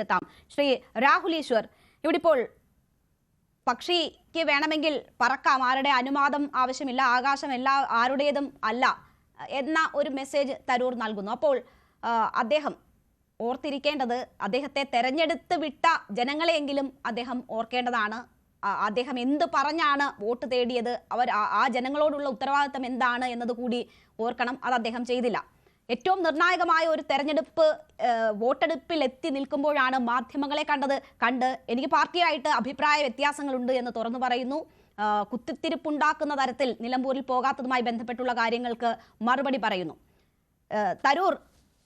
എത്താം ശ്രീ രാഹുൽ ഈശ്വർ ഇവിടെ ഇപ്പോൾ പക്ഷിക്ക് വേണമെങ്കിൽ പറക്കാം. ആരുടെ അനുവാദം ആവശ്യമില്ല ആകാശം എല്ലാ ആരുടേതും അല്ല എന്ന ഒരു മെസ്സേജ് തരൂർ നൽകുന്നു. അപ്പോൾ അദ്ദേഹം ഓർത്തിരിക്കേണ്ടത് അദ്ദേഹത്തെ തെരഞ്ഞെടുത്ത് വിട്ട ജനങ്ങളെയെങ്കിലും അദ്ദേഹം ഓർക്കേണ്ടതാണ്. അദ്ദേഹം എന്ത് പറഞ്ഞാണ് വോട്ട് തേടിയത്? അവർ ആ ജനങ്ങളോടുള്ള ഉത്തരവാദിത്തം എന്താണ് എന്നത് കൂടി ഓർക്കണം. അത് അദ്ദേഹം ചെയ്തില്ല. ഏറ്റവും നിർണായകമായ ഒരു തെരഞ്ഞെടുപ്പ് വോട്ടെടുപ്പിൽ എത്തി നിൽക്കുമ്പോഴാണ് മാധ്യമങ്ങളെ കണ്ടത്. കണ്ട് എനിക്ക് പാർട്ടിയായിട്ട് അഭിപ്രായ വ്യത്യാസങ്ങളുണ്ട് എന്ന് തുറന്നു പറയുന്നു. കുത്തിത്തിരിപ്പുണ്ടാക്കുന്ന തരത്തിൽ നിലമ്പൂരിൽ പോകാത്തതുമായി ബന്ധപ്പെട്ടുള്ള കാര്യങ്ങൾക്ക് മറുപടി പറയുന്നു. തരൂർ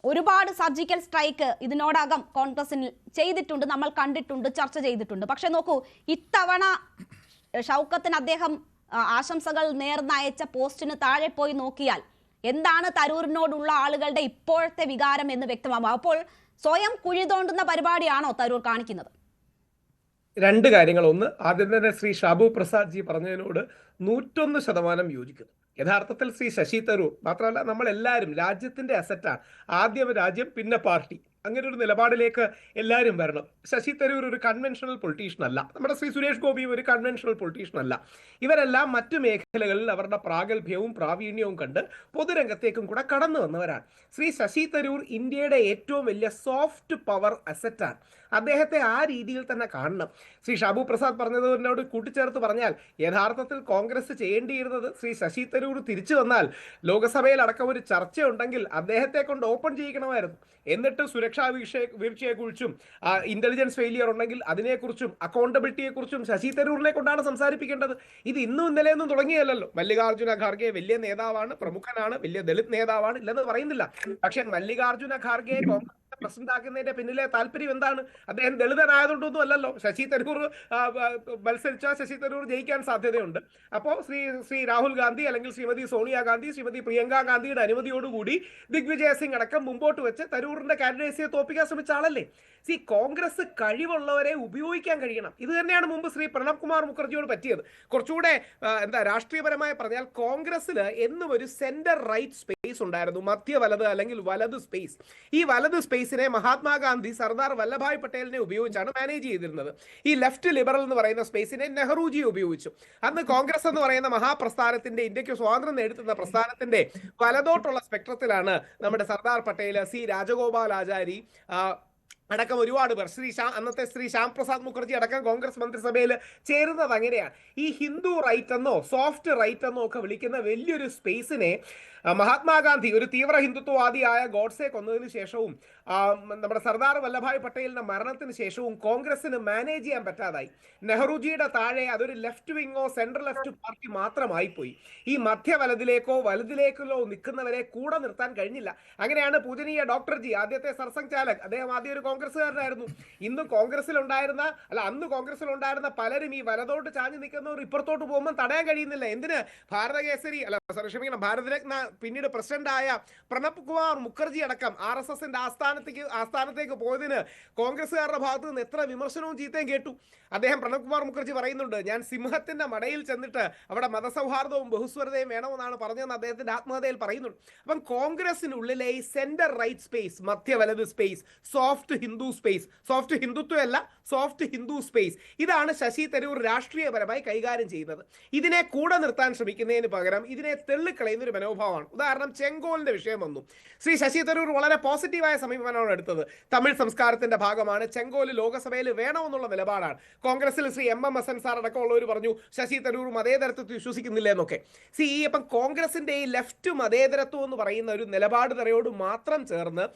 ഒരുപാട് സർജിക്കൽ സ്ട്രൈക്ക് ഇതിനോടകം കോൺഗ്രസിൽ ചെയ്തിട്ടുണ്ട് നമ്മൾ കണ്ടിട്ടുണ്ട് ചർച്ച ചെയ്തിട്ടുണ്ട്. പക്ഷെ നോക്കൂ ഇത്തവണ ഷൗക്കത്തിന് അദ്ദേഹം ആശംസകൾ നേർന്നയച്ച പോസ്റ്റിന് താഴെ പോയി നോക്കിയാൽ എന്താണ് തരൂരിനോടുള്ള ആളുകളുടെ ഇപ്പോഴത്തെ വികാരം എന്ന് വ്യക്തമാകും. അപ്പോൾ സ്വയം കുഴി തോണ്ടുന്ന പരിപാടിയാണോ തരൂർ കാണിക്കുന്നത്? രണ്ട് കാര്യങ്ങൾ. ഒന്ന് ആദ്യം തന്നെ ശ്രീ ഷാബു പ്രസാദ് ജി പറഞ്ഞതിനോട് നൂറ്റൊന്ന് ശതമാനം യോജിക്കുന്നു. യഥാർത്ഥത്തിൽ ശ്രീ ശശി തരൂർ മാത്രമല്ല നമ്മൾ എല്ലാവരും രാജ്യത്തിന്റെ അസറ്റാണ് ആദ്യം രാജ്യം പിന്നെ പാർട്ടി. അങ്ങനെ ഒരു നിലപാടിലേക്ക് എല്ലാവരും വരണം. ശശി തരൂർ ഒരു കൺവെൻഷണൽ പൊളിറ്റീഷ്യൻ അല്ല. നമ്മുടെ ശ്രീ സുരേഷ് ഗോപിയും ഒരു കൺവെൻഷണൽ പൊളിറ്റീഷ്യൻ അല്ല. ഇവരെല്ലാം മറ്റു മേഖലകളിൽ അവരുടെ പ്രാഗൽഭ്യവും പ്രാവീണ്യവും കണ്ട് പൊതുരംഗത്തേക്കും കൂടെ കടന്നു വന്നവരാണ്. ശ്രീ ശശി തരൂർ ഇന്ത്യയുടെ ഏറ്റവും വലിയ സോഫ്റ്റ് പവർ അസറ്റാണ് അദ്ദേഹത്തെ ആ രീതിയിൽ തന്നെ കാണണം. ശ്രീ ഷാബു പ്രസാദ് പറഞ്ഞതിനോട് കൂട്ടിച്ചേർത്ത് പറഞ്ഞാൽ യഥാർത്ഥത്തിൽ കോൺഗ്രസ് ചെയ്യേണ്ടിയിരുന്നത് ശ്രീ ശശി തരൂർ തിരിച്ചു വന്നാൽ ലോകസഭയിൽ അടക്കം ഒരു ചർച്ചയുണ്ടെങ്കിൽ അദ്ദേഹത്തെ കൊണ്ട് ഓപ്പൺ ചെയ്യിക്കണമായിരുന്നു. എന്നിട്ട് സുരക്ഷാ വീഴ്ചയെ വീഴ്ചയെക്കുറിച്ചും ഇന്റലിജൻസ് ഫെയിലിയർ ഉണ്ടെങ്കിൽ അതിനെക്കുറിച്ചും അക്കൗണ്ടബിലിറ്റിയെക്കുറിച്ചും ശശി തരൂരിനെ കൊണ്ടാണ് സംസാരിപ്പിക്കേണ്ടത്. ഇത് ഇന്നും ഇന്നലെയൊന്നും തുടങ്ങിയല്ലോ മല്ലികാർജുന ഖാർഗെ വലിയ നേതാവാണ് പ്രമുഖനാണ് വലിയ ദളിത് നേതാവാണ് ഇല്ലെന്ന് പറയുന്നില്ല. പക്ഷെ മല്ലികാർജുന ഖാർഗെ കോൺഗ്രസ് പ്രസിഡന്റ് ആക്കുന്നതിന്റെ പിന്നിലെ താല്പര്യം എന്താണ്? അദ്ദേഹം ദളിതനായതുകൊണ്ടൊന്നും അല്ലല്ലോ. ശശി തരൂർ മത്സരിച്ചാൽ ശശി തരൂർ ജയിക്കാൻ സാധ്യതയുണ്ട്. അപ്പോൾ ശ്രീ ശ്രീ രാഹുൽ ഗാന്ധി അല്ലെങ്കിൽ ശ്രീമതി സോണിയാഗാന്ധി ശ്രീമതി പ്രിയങ്ക ഗാന്ധിയുടെ അനുമതിയോടുകൂടി ദിഗ്വിജയ സിംഗ് അടക്കം മുമ്പോട്ട് വെച്ച് തരൂറിന്റെ കാൻഡിഡേറ്റ്സിയെ തോപ്പിക്കാൻ ശ്രമിച്ച ആളല്ലേ? സി കോൺഗ്രസ് കഴിവുള്ളവരെ ഉപയോഗിക്കാൻ കഴിയണം. ഇത് തന്നെയാണ് മുമ്പ് ശ്രീ പ്രണബ് കുമാർ മുഖർജിയോട് പറ്റിയത്. കുറച്ചുകൂടെ എന്താ രാഷ്ട്രീയപരമായി പറഞ്ഞാൽ കോൺഗ്രസ്സിൽ എന്നും ഒരു സെന്റർ റൈറ്റ് സ്പേസ് ഉണ്ടായിരുന്നു. മധ്യ വലത് അല്ലെങ്കിൽ വലത് സ്പേസ്. ഈ വലത് സ്പേസിനെ മഹാത്മാഗാന്ധി സർദാർ വല്ലഭായ് പട്ടേലിനെ ഉപയോഗിച്ചാണ് മാനേജ് ചെയ്തിരുന്നത്. ഈ ലെഫ്റ്റ് ലിബറൽ എന്ന് പറയുന്ന സ്പേസിനെ നെഹ്റുജി ഉപയോഗിച്ചു. അന്ന് കോൺഗ്രസ് എന്ന് പറയുന്ന മഹാപ്രസ്ഥാനത്തിന്റെ ഇന്ത്യയ്ക്ക് സ്വാതന്ത്ര്യം നേടുത്തുന്ന പ്രസ്ഥാനത്തിന്റെ വലതോട്ടുള്ള സ്പെക്ട്രത്തിലാണ് നമ്മുടെ സർദാർ പട്ടേൽ സി രാജഗോപാലാചാരി ആ, അടക്കം ഒരുപാട് പേർ. ശ്രീ ശ്യാം അന്നത്തെ ശ്രീ ശ്യാം പ്രസാദ് മുഖർജി അടക്കം കോൺഗ്രസ് മന്ത്രിസഭയിൽ ചേരുന്നത് അങ്ങനെയാണ്. ഈ ഹിന്ദു റൈറ്റ് എന്നോ സോഫ്റ്റ് റൈറ്റ് എന്നോ ഒക്കെ വിളിക്കുന്ന വലിയൊരു സ്പേസിനെ മഹാത്മാഗാന്ധി ഒരു തീവ്ര ഹിന്ദുത്വവാദിയായ ഗോഡ്സെ കൊന്നതിന് ശേഷവും നമ്മുടെ സർദാർ വല്ലഭായ് പട്ടേലിന്റെ മരണത്തിന് ശേഷവും കോൺഗ്രസിന് മാനേജ് ചെയ്യാൻ പറ്റാതായി. നെഹ്റുജിയുടെ താഴെ അതൊരു ലെഫ്റ്റ് വിങ്ങോ സെൻട്രൽ ലെഫ്റ്റ് പാർട്ടി മാത്രമായി പോയി ഈ മധ്യ വലതിലേക്കോ വലതിലേക്കോ നിൽക്കുന്നവരെ കൂടെ നിർത്താൻ കഴിഞ്ഞില്ല. അങ്ങനെയാണ് പൂജനീയ ഡോക്ടർ ജി ആദ്യത്തെ സർസംഘ് ചാലക് അദ്ദേഹം ആദ്യം ഒരു കോൺഗ്രസ്സുകാരനായിരുന്നു. ഇന്ന് കോൺഗ്രസിൽ ഉണ്ടായിരുന്ന അല്ല അന്ന് കോൺഗ്രസിൽ ഉണ്ടായിരുന്ന പലരും ഈ വലതോട്ട് ചാഞ്ഞു നിൽക്കുന്നവർ ഇപ്പുറത്തോട്ട് പോകുമ്പോൾ തടയാൻ കഴിയുന്നില്ല. എന്തിന്? ഭാരതകേസരി അല്ല ക്ഷമിക്കണം ഭാരതരത്ന പിന്നീട് പ്രസിഡന്റ് ആയ പ്രണബ് കുമാർ മുഖർജി അടക്കം ആർ എസ് എസിന്റെ ആസ്ഥാനത്തേക്ക് ആസ്ഥാനത്തേക്ക് പോയതിന് കോൺഗ്രസ്സുകാരുടെ ഭാഗത്ത് നിന്ന് എത്ര വിമർശനവും ചീത്തയും കേട്ടു. അദ്ദേഹം പ്രണബ് കുമാർ മുഖർജി പറയുന്നുണ്ട് ഞാൻ സിംഹത്തിന്റെ മടയിൽ ചെന്നിട്ട് അവിടെ മതസൗഹാർദ്ദവും ബഹുസ്വരതയും വേണമെന്നാണ് പറഞ്ഞതെന്ന് അദ്ദേഹത്തിന്റെ ആത്മകഥയിൽ പറയുന്നുണ്ട്. അപ്പം കോൺഗ്രസിനുള്ളിലെ ഈ സെന്റർ റൈറ്റ് സ്പേസ് മധ്യ വലത് space soft Hindu space soft ഹിന്ദുത്വം അല്ല സോഫ്റ്റ് ഹിന്ദു സ്പേസ് ഇതാണ് ശശി തരൂർ രാഷ്ട്രീയപരമായി കൈകാര്യം ചെയ്യുന്നത്. ഇതിനെ കൂടെ നിർത്താൻ ശ്രമിക്കുന്നതിന് പകരം ഇതിനെ തെള്ളിക്കളയുന്ന ഒരു മനോഭാവമാണ്. ഉദാഹരണം ചെങ്കോലിന്റെ വിഷയം വന്നു. ശ്രീ ശശി തരൂർ വളരെ പോസിറ്റീവായ സമീപനമാണ് എടുത്തത്. തമിഴ് സംസ്കാരത്തിന്റെ ഭാഗമാണ്. ചെങ്കോൽ ലോകസഭയിൽ വേണമെന്നുള്ള നിലപാടാണ്. കോൺഗ്രസിൽ Shri M M S N sir അടക്കമുള്ളവർ പറഞ്ഞു ശശി തരൂർ മതേതരത്വത്തിൽ വിശ്വസിക്കുന്നില്ല എന്നൊക്കെ. സി ഈ അപ്പം കോൺഗ്രസിന്റെ ഈ ലെഫ്റ്റ് മതേതരത്വം എന്ന് പറയുന്ന ഒരു നിലപാട് തറയോട് മാത്രം ചേർന്ന്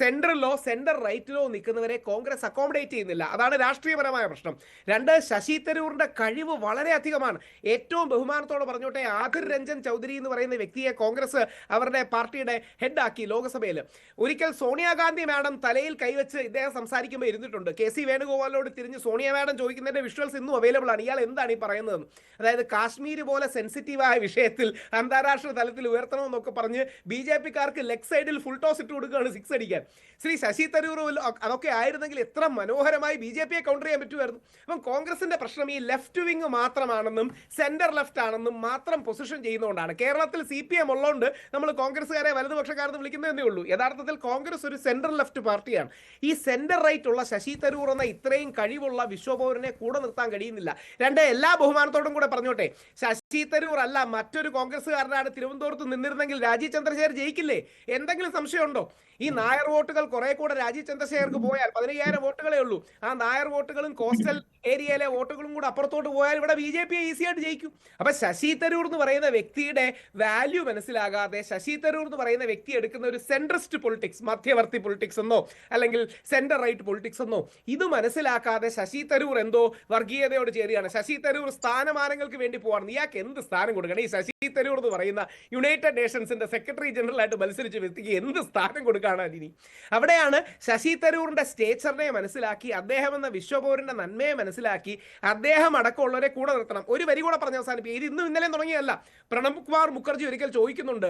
സെൻട്രലോ സെന്റർ റൈറ്റിലോ നിൽക്കുന്നവരെ കോൺഗ്രസ് അക്കോമഡേറ്റ് ചെയ്യുന്നില്ല. അതാണ് രാഷ്ട്രീയപരമായ പ്രശ്നം. രണ്ട് ശശി തരൂറിന്റെ കഴിവ് വളരെ അധികമാണ്. ഏറ്റവും ബഹുമാനത്തോടെ പറഞ്ഞോട്ടെ ആധിർ രഞ്ജൻ ചൗധരി എന്ന് പറയുന്ന വ്യക്തിയെ കോൺഗ്രസ് അവരുടെ പാർട്ടിയുടെ ഹെഡാക്കി ലോക്സഭയിൽ. ഒരിക്കൽ സോണിയാഗാന്ധി മാഡം തലയിൽ കൈവച്ച് ഇദ്ദേഹം സംസാരിക്കുമ്പോൾ ഇരുന്നിട്ടുണ്ട്. കെ സി വേണുഗോപാലിനോട് തിരിഞ്ഞ് സോണിയ മാഡം ചോദിക്കുന്നതിന്റെ വിഷ്വൽസ് ഇന്നും അവൈലബിൾ ആണ്. ഇയാൾ എന്താണ് ഈ പറയുന്നത് അതായത് കാശ്മീർ പോലെ സെൻസിറ്റീവായ വിഷയത്തിൽ അന്താരാഷ്ട്ര തലത്തിൽ ഉയർത്തണമെന്നൊക്കെ പറഞ്ഞ് ബി ജെ പിക്കാർക്ക് ലെഗ് സൈഡിൽ ഫുൾ ടോസ് ഇട്ട് കൊടുക്കുകയാണ് സിക്സ് അടിക്കാൻ. ശ്രീ ശശി തരൂർ അതൊക്കെ ആയിരുന്നെങ്കിൽ എത്ര മനോഹരമായി ബി ജെ പിയെ കൗണ്ടർ ചെയ്യാൻ പറ്റുമായിരുന്നു. അപ്പം കോൺഗ്രസിന്റെ പ്രശ്നം ഈ ലെഫ്റ്റ് വിങ് മാത്രമാണെന്നും സെന്റർ ലെഫ്റ്റ് ആണെന്നും മാത്രം പൊസിഷൻ ചെയ്യുന്നതുകൊണ്ടാണ്. കേരളത്തിൽ സി പി എം ഉള്ളതുകൊണ്ട് നമ്മൾ കോൺഗ്രസ്സുകാരെ വലതുപക്ഷക്കാരെന്ന് വിളിക്കുന്നതേ ഉള്ളൂ. യഥാർത്ഥത്തിൽ കോൺഗ്രസ് ഒരു സെൻട്രൽ ലെഫ്റ്റ് പാർട്ടിയാണ്. ഈ സെന്റർ റൈറ്റ് ഉള്ള ശശി തരൂർ എന്ന ഇത്രയും കഴിവുള്ള വിശ്വപൗരനെ കൂടെ നിർത്താൻ കഴിയുന്നില്ല. രണ്ട് എല്ലാ ബഹുമാനത്തോടും കൂടെ പറഞ്ഞോട്ടെ. ശശി തരൂർ അല്ല മറ്റൊരു കോൺഗ്രസ്സുകാരനാണ് തിരുവനന്തപുരത്ത് നിന്നിരുന്നെങ്കിൽ രാജീവ് ചന്ദ്രശേഖർ ജയിക്കില്ലേ? എന്തെങ്കിലും സംശയമുണ്ടോ? ഈ നായർ വോട്ടുകൾ കുറെ കൂടെ രാജീവ് ചന്ദ്രശേഖർക്ക് പോയാൽ പതിനയ്യായിരം വോട്ടുകളേ ഉള്ളൂ. ആ നായർ വോട്ടുകളും കോസ്റ്റൽ ഏരിയയിലെ വോട്ടുകളും കൂടെ അപ്പുറത്തോട്ട് പോയാൽ ഇവിടെ ബി ജെ പി ഈസി ആയിട്ട് ജയിക്കും. അപ്പൊ ശശി തരൂർ എന്ന് പറയുന്ന വ്യക്തിയുടെ വാല്യൂ മനസ്സിലാകാതെ ശശി തരൂർ എന്ന് പറയുന്ന വ്യക്തി എടുക്കുന്ന ഒരു സെൻട്രിസ്റ്റ് പൊളിറ്റിക്സ് മധ്യവർത്തി പൊളിറ്റിക്സ് എന്നോ അല്ലെങ്കിൽ സെന്റർ റൈറ്റ് പൊളിറ്റിക്സ് എന്നോ ഇത് മനസ്സിലാക്കാതെ ശശി തരൂർ എന്തോ വർഗീയതയോട് ചേരുകയാണ്. ശശി തരൂർ സ്ഥാനമാനങ്ങൾക്ക് വേണ്ടി പോവാണ്. ഇയാൾക്ക് എന്ത് സ്ഥാനം കൊടുക്കണം? ഈ ശശി തരൂർ എന്ന് പറയുന്ന യുണൈറ്റഡ് നേഷൻസിന്റെ സെക്രട്ടറി ജനറൽ ആയിട്ട് മത്സരിച്ച വ്യക്തിക്ക് എന്ത് സ്ഥാനം കൊടുക്കാനാണ് ഇനി? അവിടെയാണ് ശശി തരൂറിന്റെ സ്റ്റേച്ചറിനെ മനസ്സിലാക്കി അദ്ദേഹം എന്ന വിശ്വപൗരന്റെ നന്മയെ മനസ്സിലാക്കി അദ്ദേഹം അടക്കമുള്ളവരെ കൂടെ നിർത്തണം. ഒരു വരി കൂടെ പറഞ്ഞ അവസാനിപ്പിക്കും. ഇത് ഇന്നും ഇന്നലെ തുടങ്ങിയല്ല പ്രണബ് കുമാർ മുഖർജി ഒരിക്കൽ ചോദിക്കുന്നുണ്ട്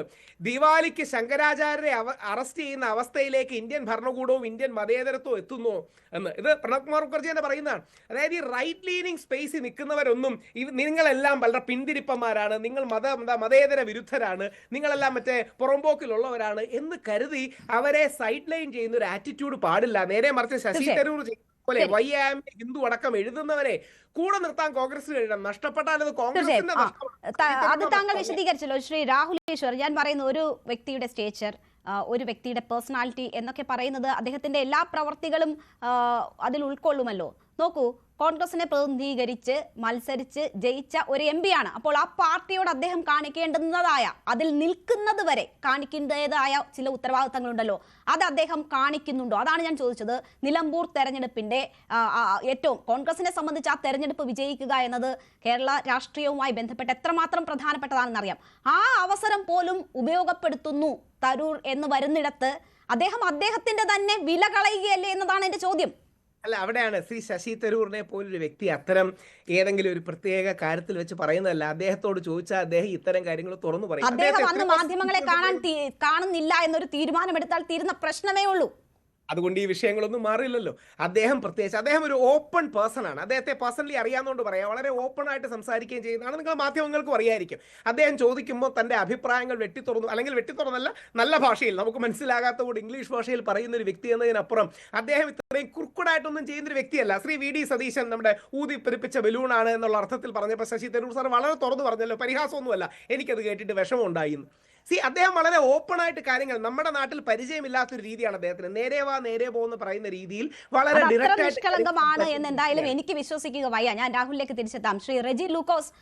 ദിവാലിക്ക് ശങ്കരാചാര്യരെ അറസ്റ്റ് ചെയ്യുന്ന അവസ്ഥയിലേക്ക് ഇന്ത്യൻ ഭരണകൂടവും ഇന്ത്യൻ മതേതരത്വവും എത്തുന്നു? എന്ന്. ഇത് പ്രണബ് കുമാർ മുഖർജി തന്നെ പറയുന്നതാണ്. അതായത് ഈ റൈറ്റ് ലീനിങ് സ്പേസിൽ നിൽക്കുന്നവരൊന്നും നിങ്ങളെല്ലാം വളരെ പിന്തിരിപ്പന്മാരാണ്. നിങ്ങൾ മത മതേതര വിരുദ്ധരാണ്. നിങ്ങളെല്ലാം മറ്റേ പുറമ്പോക്കിലുള്ളവരാണ് എന്ന് കരുതി അവരെ സൈഡ് ലൈൻ ചെയ്യുന്ന ഒരു ആറ്റിറ്റ്യൂഡ് പാടില്ല. നേരെ മറിച്ച് ശശി. തരൂർ പോലെ. വൈ ആം ഹിന്ദു അടക്കം എഴുതുന്നവരെ കൂടെ നിർത്താൻ കോൺഗ്രസ് കഴിയണം. നഷ്ടപ്പെട്ടാൽ അത് കോൺഗ്രസിന്റെ അത് താങ്കൾ വിശദീകരിച്ചല്ലോ. ശ്രീ രാഹുലേശ്വർ ഞാൻ പറയുന്ന ഒരു വ്യക്തിയുടെ സ്റ്റേച്ചർ ഒരു വ്യക്തിയുടെ പേഴ്സണാലിറ്റി എന്നൊക്കെ പറയുന്നത് അദ്ദേഹത്തിന്റെ എല്ലാ പ്രവർത്തികളും അതിൽ ഉൾക്കൊള്ളുമല്ലോ. നോക്കൂ കോൺഗ്രസിനെ പ്രതിനിധീകരിച്ച് മത്സരിച്ച് ജയിച്ച ഒരു എം ആണ്. അപ്പോൾ ആ പാർട്ടിയോട് അദ്ദേഹം കാണിക്കേണ്ടുന്നതായ അതിൽ നിൽക്കുന്നത് വരെ കാണിക്കേണ്ടതായ ചില ഉത്തരവാദിത്തങ്ങളുണ്ടല്ലോ. അത് അദ്ദേഹം കാണിക്കുന്നുണ്ടോ? അതാണ് ഞാൻ ചോദിച്ചത്. നിലമ്പൂർ തെരഞ്ഞെടുപ്പിന്റെ ഏറ്റവും കോൺഗ്രസിനെ സംബന്ധിച്ച് ആ തെരഞ്ഞെടുപ്പ് വിജയിക്കുക എന്നത് കേരള രാഷ്ട്രീയവുമായി ബന്ധപ്പെട്ട് എത്രമാത്രം പ്രധാനപ്പെട്ടതാണെന്നറിയാം. ആ അവസരം പോലും ഉപയോഗപ്പെടുത്തുന്നു തരൂർ എന്ന് വരുന്നിടത്ത് അദ്ദേഹം അദ്ദേഹത്തിന്റെ തന്നെ വില കളയുകയല്ലേ എന്നതാണ് എന്റെ ചോദ്യം. അല്ല അവിടെയാണ് ശ്രീ ശശി തരൂറിനെ പോലൊരു വ്യക്തി അത്തരം ഏതെങ്കിലും ഒരു പ്രത്യേക കാര്യത്തിൽ വെച്ച് പറയുന്നതല്ല. അദ്ദേഹത്തോട് ചോദിച്ചാൽ അദ്ദേഹം ഇത്തരം കാര്യങ്ങൾ തുറന്നു പറയും. അദ്ദേഹം അന്ന് മാധ്യമങ്ങളെ കാണാൻ കാണുന്നില്ല എന്നൊരു തീരുമാനമെടുത്താൽ തീരുന്ന പ്രശ്നമേ ഉള്ളൂ. അതുകൊണ്ട് ഈ വിഷയങ്ങളൊന്നും മാറില്ലല്ലോ അദ്ദേഹം പ്രത്യേകിച്ച് അദ്ദേഹം ഒരു ഓപ്പൺ പേഴ്സൺ ആണ്. അദ്ദേഹത്തെ പേഴ്സണലി അറിയാവുന്നതുകൊണ്ട് പറയാം. വളരെ ഓപ്പൺ ആയിട്ട് സംസാരിക്കുകയും ചെയ്യുന്നതാണ് നിങ്ങൾ മാധ്യമങ്ങൾക്കും അറിയായിരിക്കും. അദ്ദേഹം ചോദിക്കുമ്പോൾ തന്റെ അഭിപ്രായങ്ങൾ വെട്ടിത്തുറന്നു അല്ലെങ്കിൽ വെട്ടിത്തുറന്നല്ല നല്ല ഭാഷയിൽ നമുക്ക് മനസ്സിലാകാത്ത കൂടി ഇംഗ്ലീഷ് ഭാഷയിൽ പറയുന്ന ഒരു വ്യക്തി എന്നതിനപ്പുറം അദ്ദേഹം ഇത്രയും കുർക്കുടായിട്ടൊന്നും ചെയ്യുന്ന ഒരു വ്യക്തിയല്ല. ശ്രീ വി ഡി സതീശൻ നമ്മുടെ ഊതി പെരുപ്പിച്ച ബലൂണാണ് എന്നുള്ള അർത്ഥത്തിൽ പറഞ്ഞപ്പോൾ ശശി തരൂർ സാർ വളരെ തുറന്നു പറഞ്ഞല്ലോ. പരിഹാസമൊന്നുമല്ല. എനിക്കത് കേട്ടിട്ട് വിഷമം ഉണ്ടായിരുന്നു സി അദ്ദേഹം വളരെ ഓപ്പൺ ആയിട്ട് കാര്യങ്ങൾ നമ്മുടെ നാട്ടിൽ പരിചയമില്ലാത്തൊരു രീതിയാണ് അദ്ദേഹത്തിന്. നേരെ വാ നേരെ പോകുന്ന പറയുന്ന രീതിയിൽ വളരെ ഡയറക്റ്റ് ആയിട്ട് നിഷ്കളങ്കമാണ് എന്ന് എന്തായാലും എനിക്ക് വിശ്വസിക്കുക വയ്യ. ഞാൻ രാഹുലിലേക്ക് തിരിച്ചെത്താം. ശ്രീ റെജി ലൂക്കോസ്